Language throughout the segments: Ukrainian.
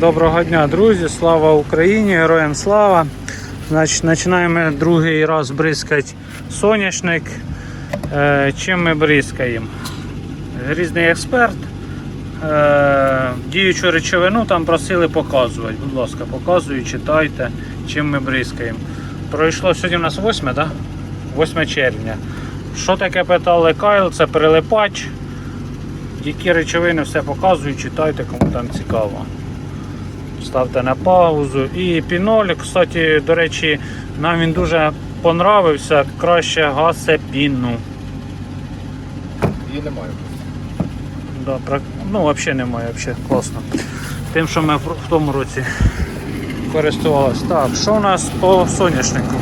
Доброго дня, друзі! Слава Україні! Героям слава! Значить, починаємо другий раз бризкати соняшник. Е, чим ми бризкаємо? Різний експерт. Е, діючу речовину там просили показувати. Будь ласка, показую, читайте, чим ми бризкаємо. Пройшло сьогодні у нас 8, да? 8 червня. Що таке питали Кайл? Це прилипач. Які речовини все показую, читайте, кому там цікаво. Ставте на паузу. І піноль, кстати, до речі, нам він дуже понравився. Краще гасе піну. Її немає. Да, Ну, взагалі немає, взагалі класно. Тим, що ми в в тому році користувалися. Так, що у нас по соняшнику?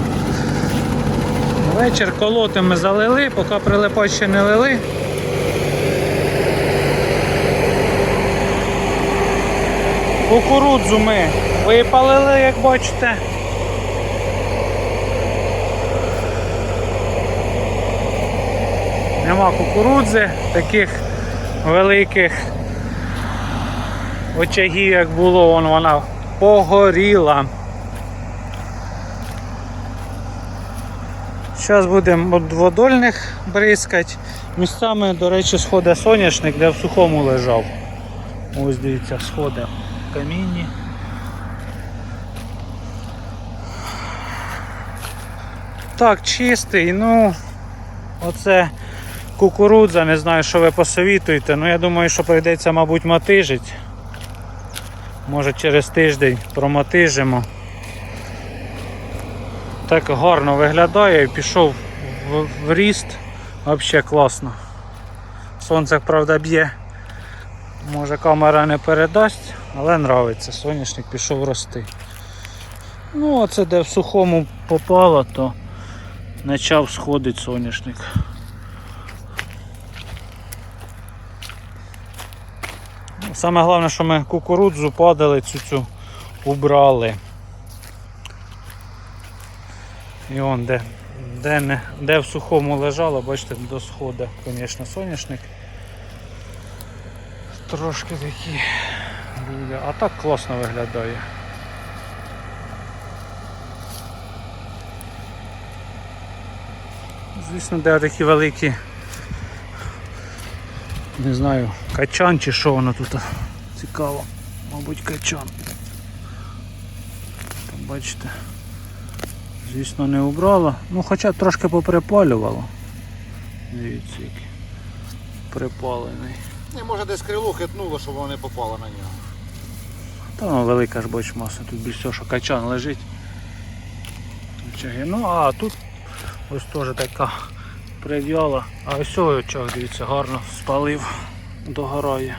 Вечір колоти ми залили, поки прилипач ще не лили. Кукурудзу ми випалили, як бачите. Нема кукурудзи, таких великих очагів, як було, вон вона погоріла. Зараз будемо від водольних бризкати. Місцями, до речі, сходить соняшник, де в сухому лежав. Ось дивіться, сходи камінні. Так, чистий, ну оце кукурудза, не знаю, що ви посовітуєте. Ну я думаю, що прийдеться, мабуть, мотижить. Може через тиждень промотижимо. Так гарно виглядає, пішов в, в ріст. Взагалі класно. Сонце, правда, б'є. Може камера не передасть, але нравиться. Соняшник пішов рости. Ну, а це де в сухому попало, то почав сходити соняшник. Саме головне, що ми кукурудзу падали цю цю убрали. І он де, де, не, де в сухому лежало, бачите, до сходу, звісно, соняшник. Трошки такі буде. А так класно виглядає. Звісно, де такі великі не знаю, качан чи що воно тут цікаво. Мабуть качан. Там бачите. Звісно не убрала. Ну хоча трошки поприпалювало. Дивіться який припалений. Не, може десь крило хитнуло, щоб воно не попало на нього. Та ну, велика ж бач маса, тут більш всього, що качан лежить. Ну а тут ось теж така прив'яла. А ось очаг, дивіться, гарно спалив, догорає.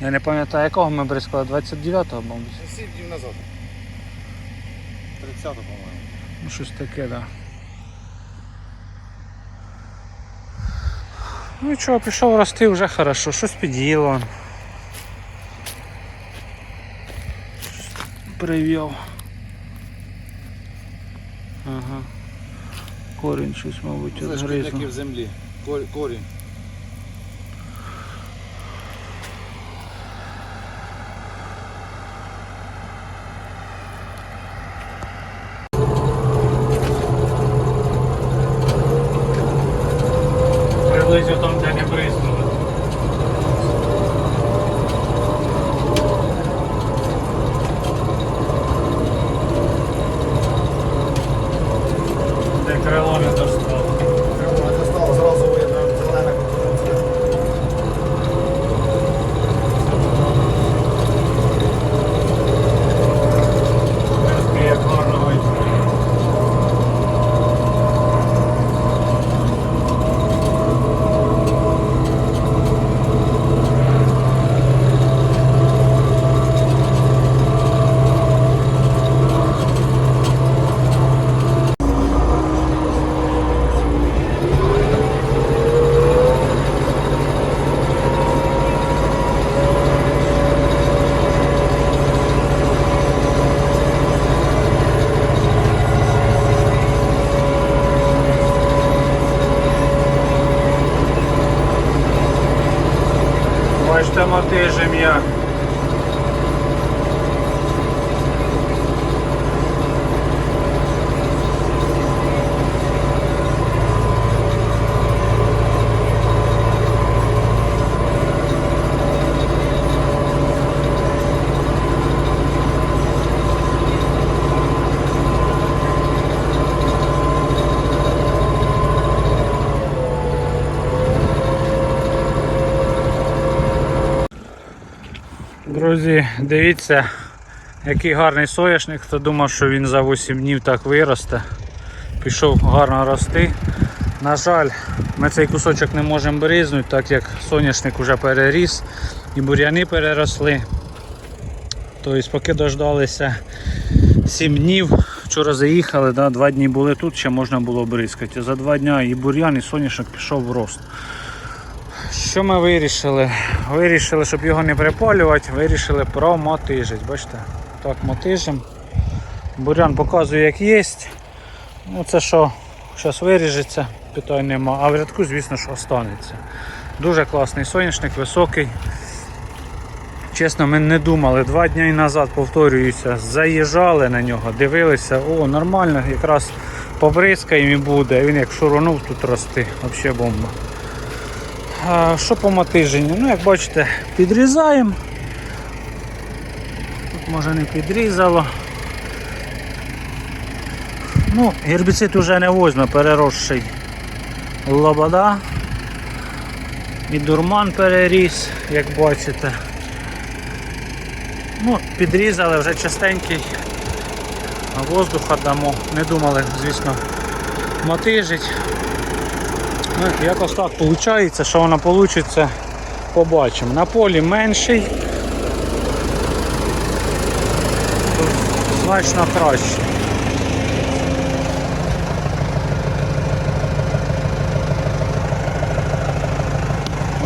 Я не пам'ятаю якого ми бризкали, 29-го, мабуть. 7 днів назад. 30-го, по-моєму. Ну щось таке, так. Да. Ну чого, пішов рости вже хорошо, щось під'їло. Щось Прив'яв. Ага. Корінь щось, мабуть, Це відгризнув. в землі. Корінь. Друзі, дивіться, який гарний соняшник. Хто думав, що він за 8 днів так виросте. Пішов гарно рости. На жаль, ми цей кусочок не можемо бризнути, так як соняшник вже переріс і бур'яни переросли. Тобто, поки дождалися 7 днів, вчора заїхали, да, 2 дні були тут, ще можна було бризкати. За 2 дні і бур'ян, і соняшник пішов в рост. Що ми вирішили? Вирішили, щоб його не припалювати, вирішили промотижити. Бачите? Так, мотижимо. Бурян показує, як є. Ну, це що зараз виріжеться, питань нема. А в рядку, звісно, що останеться. Дуже класний соняшник, високий. Чесно, ми не думали. Два дні назад, повторююся, заїжджали на нього, дивилися, о, нормально, якраз побризкаємо і буде. Він як шурунув тут рости, взагалі бомба. Що по мотиженню? Ну, як бачите, підрізаємо. Тут може не підрізало. Ну, гербіцид уже не возьме, переросший лобода. І дурман переріс, як бачите. Ну, підрізали вже частенький. Воздуха дамо. Не думали, звісно, мотижить. Ну, якось так виходить, що воно вийде, побачимо. На полі менший. Значно краще.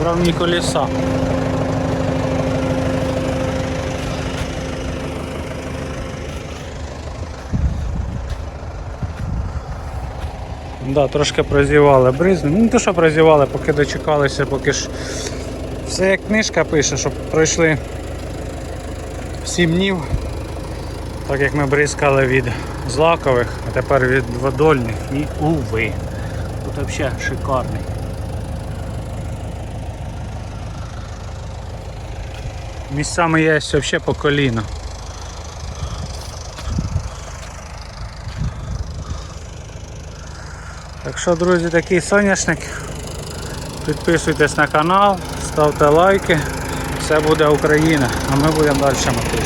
Уравні колеса. Да, трошки прозівали бризни. Ну не те, що прозівали, поки дочекалися, поки ж все як книжка пише, щоб пройшли 7 днів, так як ми бризкали від злакових, а тепер від водольних і уви. Тут взагалі шикарний. Місцями є взагалі по коліно. Так що, друзі, такий соняшник. Підписуйтесь на канал, ставте лайки. Все буде Україна, а ми будемо далі мотижити.